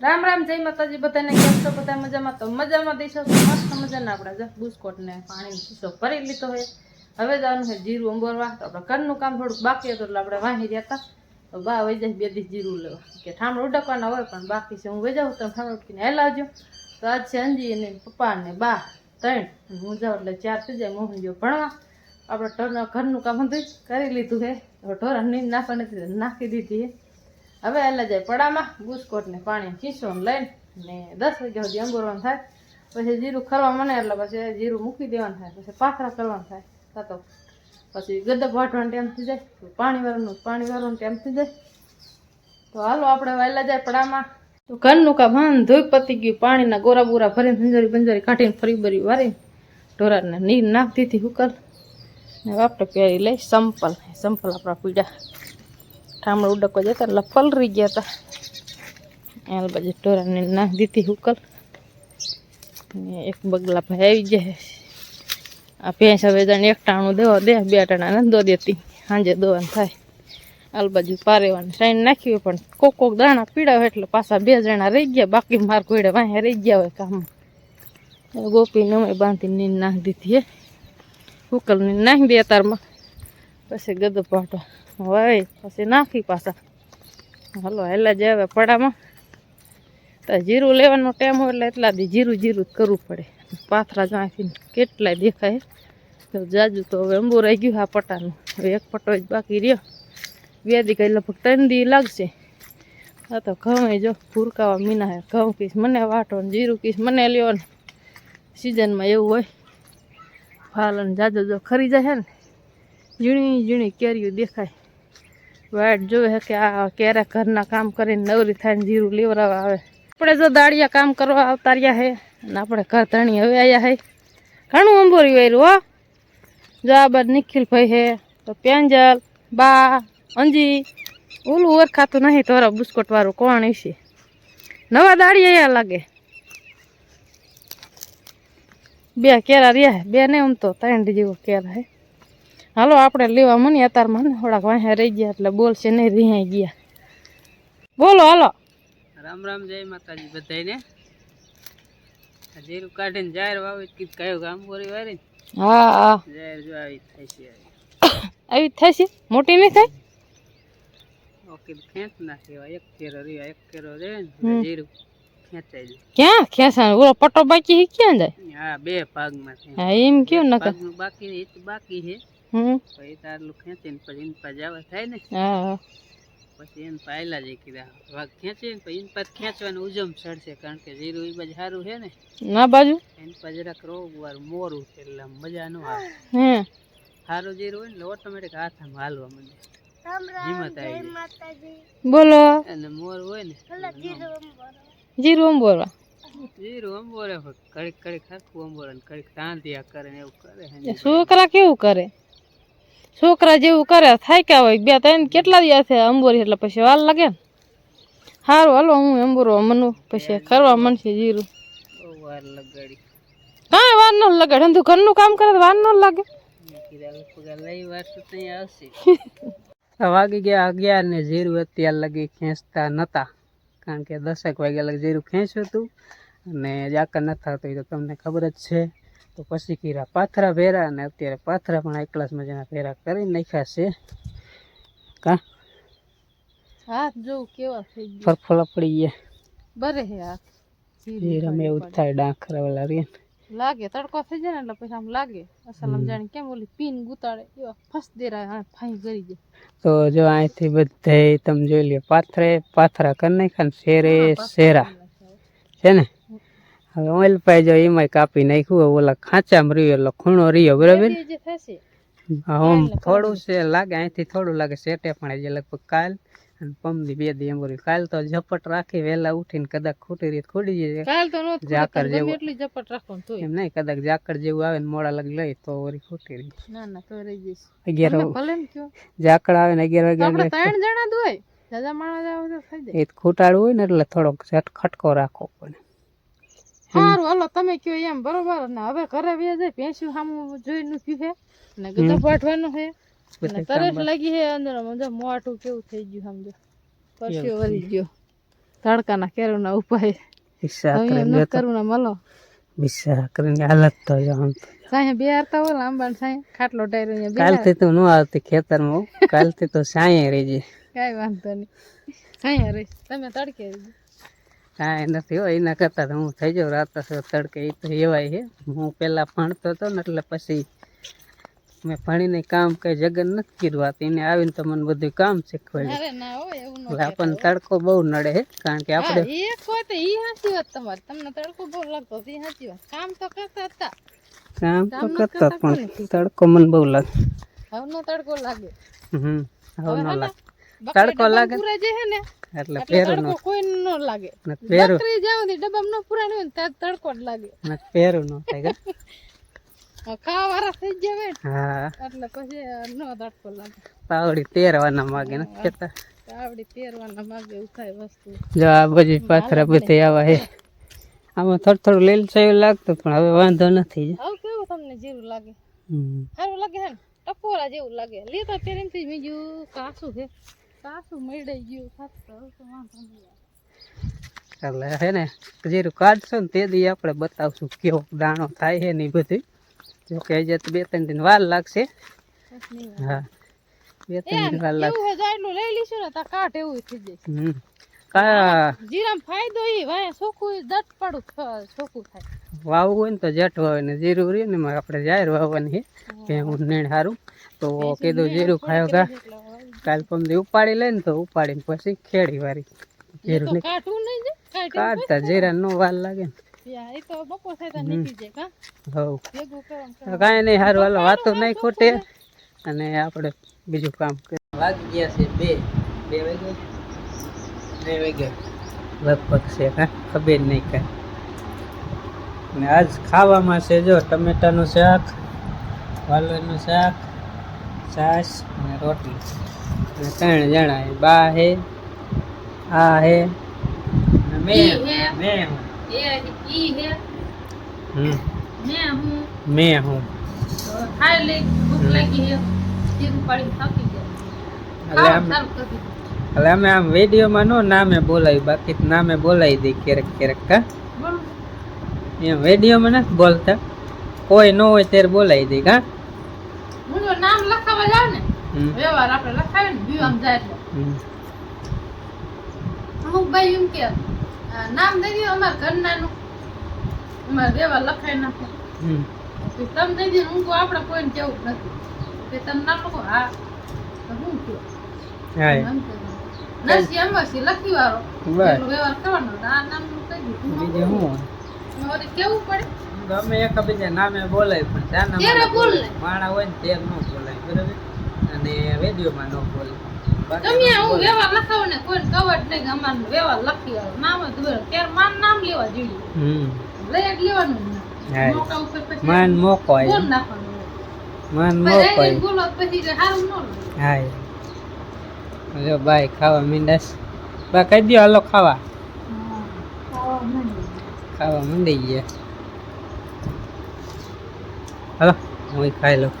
રામ રામ, જય માતાજી, બધાને કેમ છો? બધા મજામાં? તો મજામાં દઈશો મસ્ત મજાના આપણે, જો બુસ્કોટ ને પાણીનો શીશો ભરી લીધો હોય હવે જવાનું છે જીરું અંબોરવા તો આપણે ઘરનું કામ થોડુંક બાકી હતું, એટલે આપણે વાહી રહ્યા હતા. તો બા વહી જાય, બે દિવસ જીરું લેવા. કે ઠામણ ઉડકવાના હોય, પણ બાકી છે, હું વહી જાઉં, તમે ઠામણ ઉડકીને હેલાવજો તો આજ છે અંજી અને પપ્પા ને બા ત્રણ. હું જાઉં એટલે ચાર થઈ જાય, મોહન ગયો ભણવા. આપણે ઘરનું કામ હતું કરી લીધું હવે ઢોરા નીંદ નાખવાની નાખી દીધી છે. હવે એટલે જાય પડામાં બુસ્કોટ ને પાણી ચીસો લઈને ને દસ વાગ્યા સુધી અંગોરવાનું થાય. પછી જીરું ખરવા મને એટલે પછી જીરું મૂકી દેવાનું થાય, પછી પાથરા કરવાનું થાય. થતો પછી ગદબ વાટવાનું ટાઈમ થઈ જાય પાણી વાળવાનું પાણી વાળવાનું ટાઈમ થઈ જાય. તો હાલો આપણે વહેલા જાય પડામાં. તો ઘરનું કામ ભાન ધોઈ પતી ગયું, પાણીના ગોરા બોરા ભરીને બંજારી બંજારી કાઢીને ફરી બરી વારીને ઢોરાને નીર નાખતી દીધી હુકલ ને આપણે પહેરી લઈ, સંપલ સંપલ આપણા પીડા ઠામણ ઉડકો જતા એટલે પલરી ગયા હતા એલ બાજુ ઢોરાને નાખ દીધી હુકલ એક બગલા ભાઈ આવી જાય આ ભેંસ હવે જાણે એક ટાણું દેવા દે, બે ટાણા નથી દો દેતી. સાંજે દોવાનું થાય. આલ બાજુ પારેવાનું સાઈન નાખ્યું પણ કોક કોક દાણા પીડાવે એટલે પાછા બે જણા રહી ગયા. બાકી માર કોઈડે વાંહે રહી ગયા હોય કામમાં. ગોપી નમે બાંધીને નીંદ નાખી દીધી હે. હુકલ નીંદ નાખી દે તારમાં. પછી ગદો પાટો વાય પછી નાખી પાછા. હાલો, હેલા જ આવે પડામાં. તો જીરું લેવાનો ટાઈમ હોય એટલે એટલા દી જીરું જીરું જ કરવું પડે. પાથરા જાંથી કેટલાય દેખાય. તો જાજુ તો હવે અંબુ રહી ગયું આ પટાનું. હવે એક પટો જ બાકી રહ્યો. બે દી કઈ લગભગ ત્રણ દી લાગશે. આ તો ઘઉં જો ભૂરકાવા મીના ઘઉં કીશ મને વાટો ને જીરું કીશ મને લ્યો ને. સિઝનમાં એવું હોય ફાલન જાજો જો ખરી જાય ને. ઝીણી ઝીણી કેરીઓ દેખાય. વાટ જોવે કે આ ક્યારે ઘરના કામ કરીને નવરી થાય જીરું લેવરાવા આવે. આપણે જો દાળિયા કામ કરવા આવતા રહ્યા હે અને આપણે ઘર ધણી હવે આવ્યા હે. ઘણું અંબોરી વાયરું, હો. જો આ બાદ નિખિલભાઈ હે, તો પેંજલ બા, અંજી, ઓલું ઓરખાતું નહીં તોરા બુસ્કોટ વાળું કોણ હશે નવા દાળિયા લાગે. બે કેરા રહ્યા બે ને આમ તો ત્રણ જેવો કેરા હે. હાલો આપણે લેવા મને અત્યારે મને થોડાક વાંહે રહી ગયા એટલે બોલશે નહીં રિહાઈ ગયા. બોલો હાલો. રામ રામ જય માતાજી બધાને જીરું કાઢીને જાહેર વાવી કીધું કયું ગામ બોરી વારી હા હા. જાહેર જો આવી છે આવી થઈ થશે મોટી નહીં થાય ઓકે ખેંચ ના એવા એક કેરો રહ્યો એક કેરો રે. જીરું ખેંચાઈ ક્યાં? ખેંચા ઓલો પટ્ટો બાકી ક્યાં જાય? હા બે ભાગમાં હા એમ કયું નકર. બાકી એ તો બાકી છે. હમ. પછી તારલું ખેંચીને પછી એની થાય ને. હા. હા પછી એને પાયલા જ કીધા ભાગ ખેંચીને પછી એની ખેંચવાનું ઉજમ ચડશે કારણ કે જીરું એ બાજુ સારું છે ને. ના બાજુ? એની પાસે રોગ વાર મોરું છે એટલે મજા ન આવે. હે સારું જીરું હોય ને ઓટોમેટિક હાથમાં હાલવા માંડે. હિંમત આવી બોલો. અને મોર હોય ને જીરું અંબોરવા જીરું અંબોરે? પણ કડીક કડીક હરખું અંબોરે કડીક તાંતિયા કરે ને એવું કરે છે છોકરા કેવું કરે? છોકરા જેવું કરે થાક્યા હોય બે ત્રણ કેટલા દિવસ છે અંબોરી એટલે પછી વાર લાગે ને? સારું હાલો, હું અંબોરો મનું પછી કરવા મનશે જીરું. હા વાર લગાડી ન લાગે તું ઘરનું કામ કરે વાર ન લાગે. વાગી ગયા અગિયાર ને જીરું અત્યાર લગી ખેંચતા નતા, કારણ કે દસેક વાગ્યા લગી જીરું ખેંચ્યું હતું. અને જાકર ન થતું તો તમને ખબર જ છે. તો પછી કીરા પાથરા ભેરા અને અત્યારે પાથરા પણ એક ક્લાસ મજાના ભેરા કરી નાખ્યા છે. કા? હાથ જોઉં કેવા થઈ ગયા. ફરફળા પડી ગયા. બરે હે હાથ જીરામાં એવું થાય ડાંખરા વાળા રે. લાગે તડકો થઈ જાય ને એટલે પછી આમ લાગે. અસલ આમ જાણે કેમ ઓલી પીન ગુતાડે એવા ફસ દે રહ્યા હા ફાઈ કરી જાય. તો જો અહીંથી બધે તમે જોઈ લ્યો પાથરે પાથરા કરી નાખ્યા ને શેરે શેરા. છે ને? હવે ઓઇલ પાઈ જો એમાંય કાપી નાખ્યું ઓલા ખાંચામાં રહ્યો એટલે ખૂણો રહ્યો બરાબર? આમ થોડું છે લાગે અહીંથી થોડું લાગે સેટે પણ હજી લગભગ કાલ અને પમદી બે દી એમ રહ્યું કાલ તો ઝપટ રાખી વહેલા ઉઠીને કદાચ ખૂટી રીત ખૂટી જાય કાલ તો નો ઝાકળ જેવું. એટલી ઝપટ રાખવાનું એમ નહીં કદાચ ઝાકળ જેવું આવે ને મોડા લગ લઈ તો ઓરી ખૂટી રહી. ના ના તો રહી જઈશ. અગિયાર ઝાકળ આવે ને અગિયાર તો ત્રણ જણા દોય દાદા માણસ આવે તો થઈ જાય. એ ખૂટાડવું હોય ને એટલે થોડોક ઝટ ખટકો રાખવો પડે. સારું હાલો તમે કયો એમ બરોબર? ને હવે ઘરે વ્યા જાય ભેંસ્યું સામું જોઈને પીવું છે. ને ગદા પાઠવાનું છે. ને તરસ લાગી છે અંદર સમજો મોટું કેવું થઈ ગયું સમજો. પરસ્યો વળી ગયો. તડકાના કેરુના ઉપાય. એમ બે ન કરું ને મલો બિસ્સા કરીને હાલત તો આમ સાંજે બે હારતા હોય સાંજે ખાટલો ટાયર અહીંયા કાલથી તો ન આવતી ખેતરમાં. કાલથી તો સાંયે રહેજે કાંઈ વાંધો નહીં. સાંજે રહીશ તમે તડકે રહીજો કાંઈ નથી હોય એના કરતાં તો હું થઈ જાઉં રાત તડકે એ તો એવાય છે. હું પહેલાં ભણતો હતો ને એટલે પછી મેં ભણીને કામ કંઈ જગન નથી કર્યું એને આવીને તો મને બધું કામ શીખવાડ્યું. હવે આપણને તડકો બહુ નડે છે કારણ કે આપણે એક વાત ઈ સાચી વાત તમારી. તમને તડકો બહુ લાગતો હતો સાચી વાત. કામ તો કરતા હતા. કામ તો કરતા કરતા પણ તડકો મને બહુ લાગે. હવનો તડકો લાગે. હમ હવનો ન લાગે. તડકો લાગે. એટલે પહેરું નો કોઈ ન લાગે. ન પહેરું બકરી જાવ ને ડબ્બા નો પૂરા ન હોય તડકો જ લાગે. ને પહેરું નો થાય કા? ખાવા વાળા થઈ જવે હા. એટલે પછી નો તડકો લાગે. પાવડી તેરવાના માગે ને કેતા. આવડી પહેરવાના માગે એવું વસ્તુ. જો આ બધી પાથરા બધી આવા હે. આમાં થોડું થોડું લીલ એવું લાગતું પણ હવે વાંધો નથી. હવે કેવું તમને જીરું લાગે. સારું લાગે છે ને? ટપોરા જેવું લાગે. લેતા પહેરીને બીજું કાસું છે. કાસું મળી ગયું ખાતું તો વાંધો નહીં એટલે હે ને જીરું કાઢશો ને તે દી આપણે બતાવશું કેવો દાણો થાય છે ને બધું જો કે તો બે ત્રણ દિન વાર લાગશે. હા બે ત્રણ દિન વાર લાગશે. હોય એટલું લઈ લઈશું ને તા કાટ એવું થઈ જશે હમ કા જીરામ ફાયદો એ વાય ચોખ્ખું દટ પડું ચોખ્ખું થાય. વાવવું હોય ને તો જટ વાવે ને જીરું રહ્યું ને આપણે જાહેર વાવવાની છે કે હું નેણ સારું તો કીધું જીરું ખાયો કા એટલે હવે દે ઉપાડી લઈને તો ઉપાડીને પછી ખેડી વારી. ઘેરું નહીં ને કાઢતા જીરા નો વાર લાગે ને. કાંઈ નહીં સારું હાલો વાતો નહીં ખોટે. અને આપણે બીજું કામ વાગી ગયા છે બે બે વાગ્યા? બે વાગ્યા. લગભગ છે હા ખબર નહીં કાંઈ. અને આજ ખાવામાં છે જો ટમેટાનું શાક વાલોરનું શાક છાશ અને રોટલી અને ત્રણ જણા છે. બા હે આ હે અને મેં હે. મેં હું. હે. હું. મેં હું. હે. એટલે અમે આમ વિડીયોમાં નો નામે બોલાવી બાકી નામે બોલાવી દઈ ક્યારેક ક્યારેક કા એમ વિડીયોમાં નથી બોલતા. કોઈ ન હોય ત્યારે બોલાવી દઈ કા હું નામ લખાવા જાવ ને વ્યવહાર આપણે લખાવે ને વ્યૂ આમ જાય એટલે. અમુક ભાઈ એમ કે નામ દઈ દો અમારા ઘરનાનું. અમારે વ્યવહાર લખાઈ નાખે. તમે દઈ દો હું તો આપણે કોઈને કેવું નથી. કે તમે નામ લખો હા. તો હું કહું? નરસિંહ અંબાસી લખી વાળો. વ્યવહાર કરવાનો આ નામ કહી દીધું કેવું પડે? ગમે એકબીજા નામે બોલાય પણ જાના. માણા હોય ને તે ન બોલાય બરાબર? અને માં ન બોલાય તમે હું. વ્યવહાર લખાવો ને કોઈ કવટ નહીં કે અમારે વ્યવહાર લખી વાળો નામ જ હોય ત્યારે માન નામ લેવા જોઈએ. હમ. લઈ લેવાનું જ હા. ના. મોકા ઉપર પછી માન મોકો બોલ નાખવાનું માન મોકો બોલો પછી કઈ ન લાગે. જો ખાવા મીંડાશ. બા કહી દો હાલો ખાવા. ખાવા મંડી ગયા. હાલો હું ખાઈ લઉં.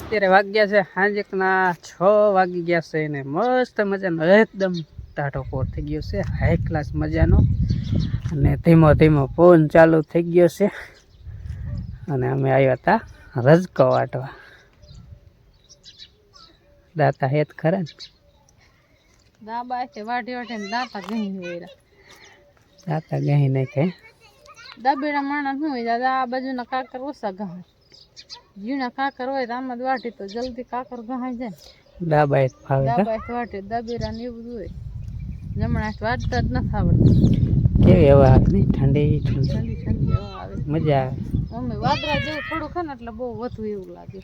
અત્યારે વાગ્યા છે સાંજકના છ વાગી ગયા છે ને મસ્ત મજાનો એકદમ ટાટો પોર થઈ ગયો છે હાઈ ક્લાસ મજાનો. અને ધીમો ધીમો ફોન ચાલુ થઈ ગયો છે. અને અમે આવ્યા હતા રજકો વાટવા. દાતા હેત ખરા ને? દાબા છે વાટી વાટીને દાતા ગઈ વેરા દાતા ગહી કે દાબેડા માણસ શું હોય દાદા આ બાજુના કાકર ઓછા ગહાય જીણા કાકર હોય તો આમાં જ વાટી તો જલ્દી કાકર ગહાય જાય. ને ફાવે વાટે દાબેરા ને એવું બધું હોય. જમણા વાટતા જ નથી આવડતું કેવી હવા નહીં ઠંડી ઠંડી. ઠંડી ઠંડી હવા આવે. મજા આવે. અમે વાદરા જેવું થોડું ખે ને એટલે બહુ વધુ એવું લાગે.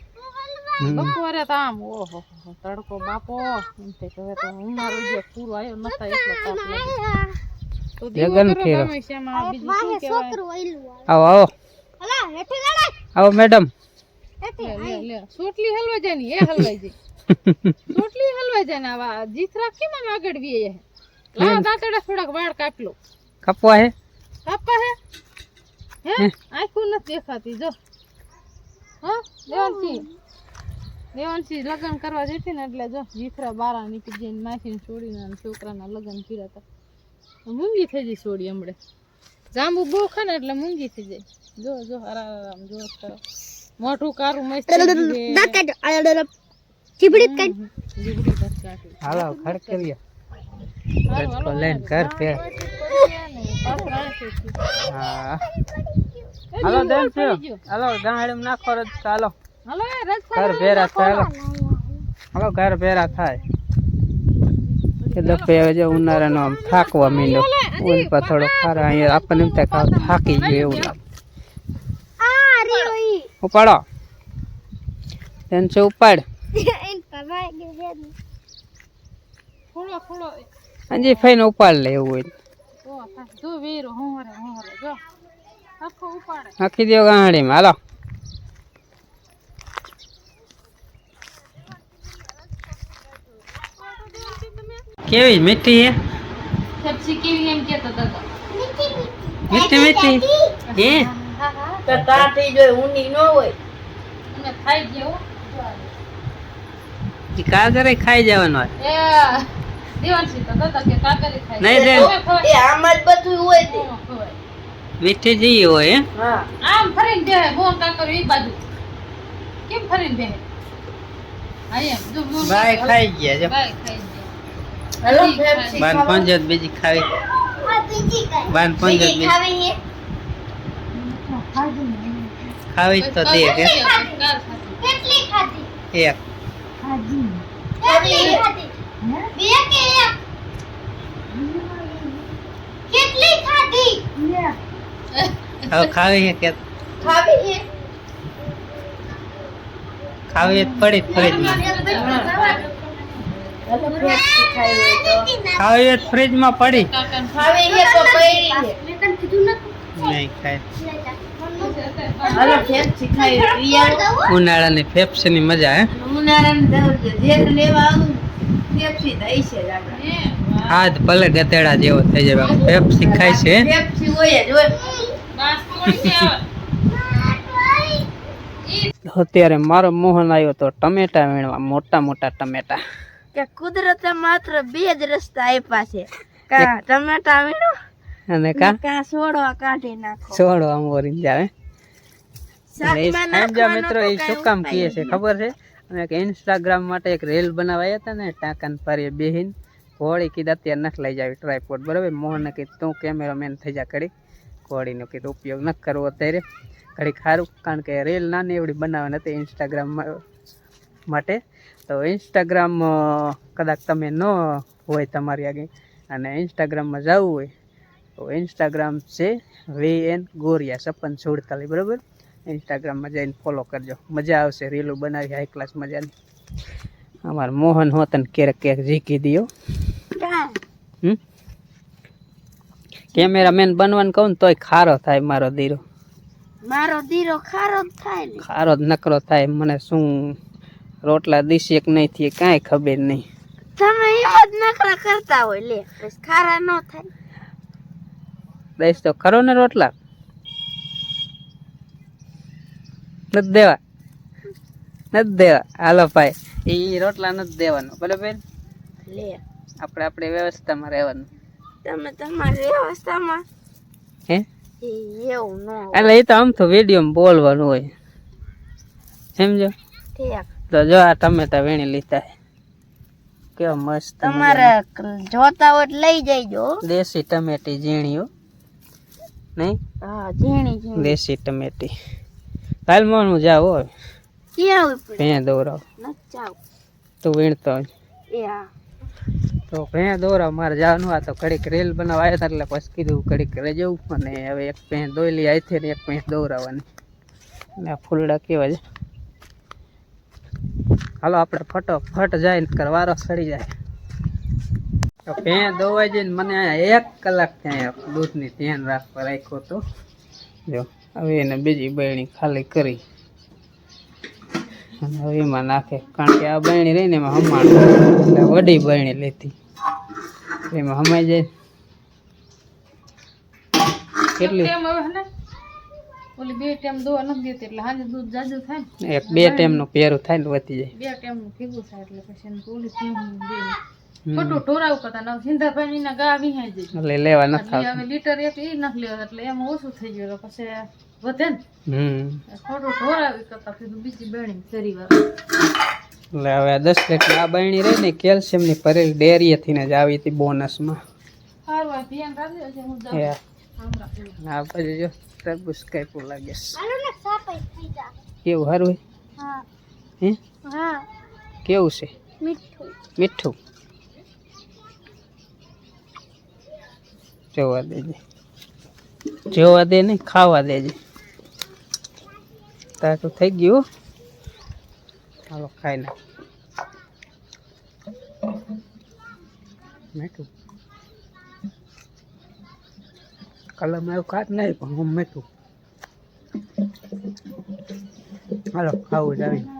બપોરે તો આમ ઓહો તડકો બાપો. એમ તે હવે તો ઉનાળો જે પૂરો આવ્યો નતા એટલો તાપ લાગે. તો દીવો લગન કરો ફેરો. તમે શ્યામા, બીજું શું કહેવાય? આવો આવો આવો મેડમ લે, લે, લે. સોટલી હલવાઈ જાય ને એ હલવાઈ જાય સોટલી હલવાઈ જાય ને આવા જીથરા કેમ આમ આગળ વીએ હે લાવ દાંતડા થોડાક વાળ કાપી લો કપવા હે કાપા હે હે આખું નથી દેખાતી જો હા દેવાનસિંહ દેવાંશી લગ્ન કરવા જતી ને એટલે જો જીથરા બારા નીકળી જઈને માસીને છોડીને અને છોકરાના લગ્ન કર્યા હતા. મૂંગી થઈ જઈ છોડી હમણે. જાંબુ બહુ ખાને એટલે મૂંગી થઈ જાય. જો જો આરામ જો મોટું કારું મસ્ત જીબડી કાઢી હાલો કાટ હાલો, લઈને ફેર. પાછળ આણથી જ. હા હાલો દેન છે હાલો ગાંડી નાખો રજ હાલો હાલો રસ્તા ઘર ભેરા થાય હાલો. હાલો ઘર ભેરા થાય. એ દફે હવે જો ઉનાળાનો આમ થાકવા માંડ્યો. ઊન પર થોડો ખારા અહીંયા આપણને એમ થાય કે થાકી ગયો એવું લાગે. ઉપાડો. તેન છે ઉપાડ. અંજી ફઈને ઉપાડ લે એવું હોય. આખી દેવ ગાંડીમાં. હાલો. કેવી મીઠી હે? સબ્જી કેવી એમ કેતો દાદા મીઠી મીઠી? હે? ખાઈ ગયો ઈ કાગરે ખાઈ જવાનો હોય. એ દેવાંશી તો દાદા કે કાકરી ખાઈ નહીં દે. હવે ખવાય. હા, ખવાય. મીઠી જી હોય હે? આમ ફરીને કાકરી ઈ બાજુ. કેમ ફરીને જો બોન ખાઈ ગયા જો. ખાઈ ગયા બાન પંજત બીજી ખાવી બાન પંજત બીજી ખાવી જ તો દે કે એક હવે ખાવી છે કે ખાવી જ પડી ફ્રીજમાં ખાવી જ ફ્રીજમાં પડી. નહીં ખાય. ઉનાળાની ની મજા હે? હાથ ભલે ગધેડા જેવો થઈ જાય બાકી ખાય છે અત્યારે મારો મોહન આવ્યો તો ટમેટા વીણવા મોટા મોટા ટમેટા. કે કુદરતે માત્ર બે જ રસ્તા આપ્યા છે. કા ટમેટા વીણો? અને કા? કા સોડવા કાઢી નાખો. છોડો આમ ઓરીને જાવે સમજ્યા મિત્રો એ શું કામ કહે છે ખબર છે? અમે એક ઇન્સ્ટાગ્રામ માટે એક રીલ બનાવાયા હતા ને ટાંકાન પારીએ બેહીન ઘોડી કીધા અત્યારે નખ લઈ જાવી ટ્રાયપોડ બરાબર? મોહનને કીધું તું કેમેરામેન થઈ જા કરી ઘોડીનો કીધું ઉપયોગ ન કરવો અત્યારે. ઘડી ખારું કારણ કે રીલ નાની એવડી બનાવવાની હતી ઇન્સ્ટાગ્રામ માટે. તો ઇન્સ્ટાગ્રામ કદાચ તમે ન હોય તમારી આગળ અને ઇન્સ્ટાગ્રામમાં જવું હોય તો ઇન્સ્ટાગ્રામ છે વી એન ગોરિયા સપન સુડતાલીસ બરાબર? ઇન્સ્ટાગ્રામમાં જઈને ફોલો કરજો. મજા આવશે રીલો બનાવી હાઈ ક્લાસ મજાની. અમાર મોહન હોતન ક્યારેક ક્યારેક જીકી દો કેમેરામેન બનવાનું કહું ને તોય ખારો થાય મારો દીરો. મારો દીરો ખારો જ થાય ખારો જ નકરો થાય. મને શું રોટલા દીશેક નહીં થઈએ કાંઈ ખબર નહીં. તમે એમ જ નખરા કરતા હોય લે ખારા ન થાય. દઈશ તો ખરો ને રોટલા? નથી દેવા. નથી દેવા. હાલો ભાઈ એ રોટલા નથી દેવાનો. બરાબર લે. આપણે આપણે વ્યવસ્થામાં રહેવાનું. તમે તમારી વ્યવસ્થામાં? હે? એવું ન એટલે એ તો આમ તો વિડીયોમાં બોલવાનું હોય. સમજો? ઠીક તો જો આ ટમેટા વીણી લીધા કેવો મસ્ત તમારે જોતા હોય લઈ જઈજો હો. દેશી ટમેટી ઝીણીઓ નહીં? હા ઝીણી દેશી ટમેટી. કાલ મોનું જાવ હોય ક્યાં ઉપર ભેં દોરાવ. તું વીણતો હોય. એ તો ભેં દોરાવ મારે જવાનું આ તો ઘડીક રેલ બનાવવા આવ્યા એટલે પછી કીધું ઘડીક રહી જવું અને હવે એક ભેં દોયલી આવી ને એક ભેં દોરાવાની. આ ફૂલડા કેવા છે? હાલો, આપણે ફટોફટ જાય ને કરવારો સડી જાય. તો ભેં દોવાઈ જઈને મને એક કલાક ત્યાં દૂધની ધ્યાન રાખવા રાખ્યો તો જો, હવે એને બીજી બહેણી ખાલી કરી. અને હવે એમાં નાખે. કારણ કે આ બહેણી રહીને એમાં હમાણ. એટલે વડી બહેણી લેતી એમાં હમાઈ જાય. કેટલી? ઓલી બે ટાઈમ દોવા નથી દેતી એટલે સાંજે દૂધ જાજુ થાય ને. એક બે ટાઈમનું પેરું થાય ને વધી જાય. બે ટાઈમનું ભેગું થાય એટલે પછી એને ઓલી પીવું દે. ખોટું ઢોરાવું કરતા ના સિંધાભાઈ ના ગા વિહાઈ જાય. એટલે લેવા નથી આવતું. હવે લીટર એક ઈ નાખ લેવા એટલે એમ ઓછું થઈ ગયું. પછી વધે ને. હમ. ખોટું ઢોરાવી કરતા કીધું બીજી બેણી ફેરી વાર. એટલે હવે દસ લીટર આ બહેણી રહી ને કેલ્શિયમની ભરેલી ડેરીએથી ને જ આવી હતી બોનસમાં સારું ધ્યાન રાખજો હું જાઉં. હા. જો તરબૂચ કાપ્યું લાગે કેવું સારું હે? કેવું છે? મીઠું. મીઠું? જોવા દેજે. જોવા દે ને ખાવા દેજે. તારું થઈ ગયું હો. હાલો ખાઈ નાખ. મીઠું. કલમ એવું ખાત નહીં પણ હું મીઠું. હાલો ખાવું જ આવી.